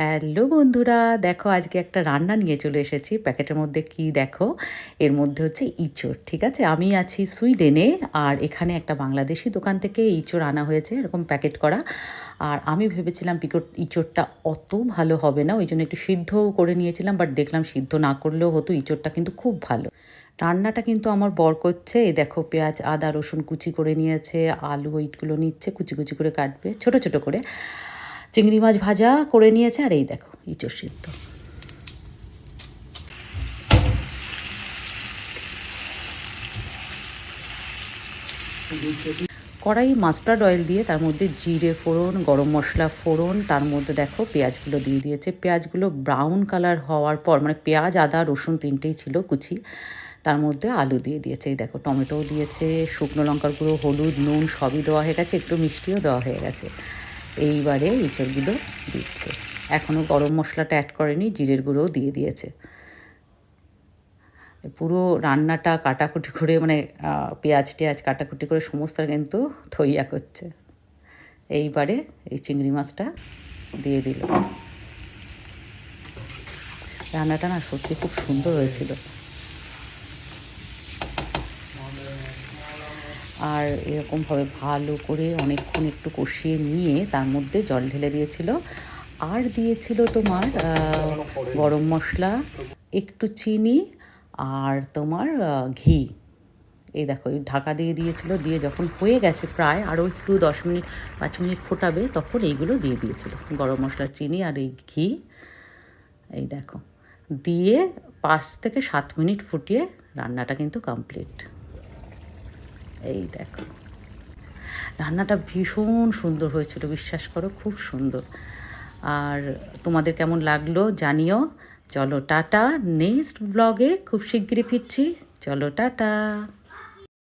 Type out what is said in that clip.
Hello বন্ধুরা, দেখো আজকে একটা রান্না নিয়ে চলে এসেছি। প্যাকেটের মধ্যে কি দেখো? এর মধ্যে হচ্ছে ইঁচড়, ঠিক আছে? আমি আছি সুইডেনে আর এখানে একটা বাংলাদেশি দোকান থেকে ইঁচড় আনা হয়েছে, এরকম প্যাকেট করা। আর আমি ভেবেছিলাম পিকট, ইঁচড়টা অত ভালো হবে না, ওই জন্য একটু সিদ্ধও করে নিয়েছিলাম বাট দেখলাম সিদ্ধ না করলেও হতো, ইঁচড়টা কিন্তু খুব ভালো। রান্নাটা কিন্তু আমার বর করছে, এই দেখো পেঁয়াজ, আদা, রসুন কুচি করে নিয়েছে, আলু ওইটগুলো নিচ্ছে, কুচি কুচি করে কাটবে, ছোট ছোট করে। চিংড়ি মাছ ভাজা করে নিয়েছে, আর এই দেখো, ইঁচড় সিদ্ধ। কড়াই মাস্টার্ড অয়েল দিয়ে তার মধ্যে জিরে ফোড়ন, গরম মশলা ফোড়ন, তার মধ্যে দেখো পেঁয়াজগুলো দিয়ে দিয়েছে। পেঁয়াজগুলো ব্রাউন কালার হওয়ার পর মানে পেঁয়াজ, আদা, রসুন তিনটেই ছিল কুচি, তার মধ্যে আলু দিয়ে দিয়েছে। এই দেখো, টমেটোও দিয়েছে, শুকনো লঙ্কার গুঁড়ো, হলুদ, নুন সবই দেওয়া হয়ে গেছে, একটু মিষ্টিও দেওয়া হয়ে গেছে। এইবারে ইঁচড়গুলো দিচ্ছে। এখনও গরম মশলাটা অ্যাড করেনি, জিরের গুঁড়োও দিয়ে দিয়েছে। পুরো রান্নাটা কাটাকুটি করে মানে পেঁয়াজ টেয়াজ কাটাকুটি করে সমস্ত কিন্তু থইয়া করছে। এইবারে এই চিংড়ি মাছটা দিয়ে দিল। রান্নাটা না সত্যি খুব সুন্দর হয়েছিল। আর এরকমভাবে ভালো করে অনেকক্ষণ একটু কষিয়ে নিয়ে তার মধ্যে জল ঢেলে দিয়েছিল। আর দিয়েছিল তোমার গরম মশলা, একটু চিনি আর তোমার ঘি। এই দেখো ঢাকা দিয়ে দিয়েছিল, দিয়ে যখন হয়ে গেছে প্রায় আরও একটু দশ মিনিট, পাঁচ মিনিট ফোটাবে, তখন এইগুলো দিয়ে দিয়েছিল। গরম মশলার চিনি আর এই ঘি। এই দেখো, দিয়ে পাঁচ থেকে সাত মিনিট ফুটিয়ে রান্নাটা কিন্তু কমপ্লিট এই দেখো। রান্নাটা ভীষণ সুন্দর হয়েছিল, বিশ্বাস করো, খুব সুন্দর। আর তোমাদের কেমন লাগল জানিও। চলো টাটা, নেক্সট ব্লগে খুব শিগগিরই ফিরছি। চলো টাটা।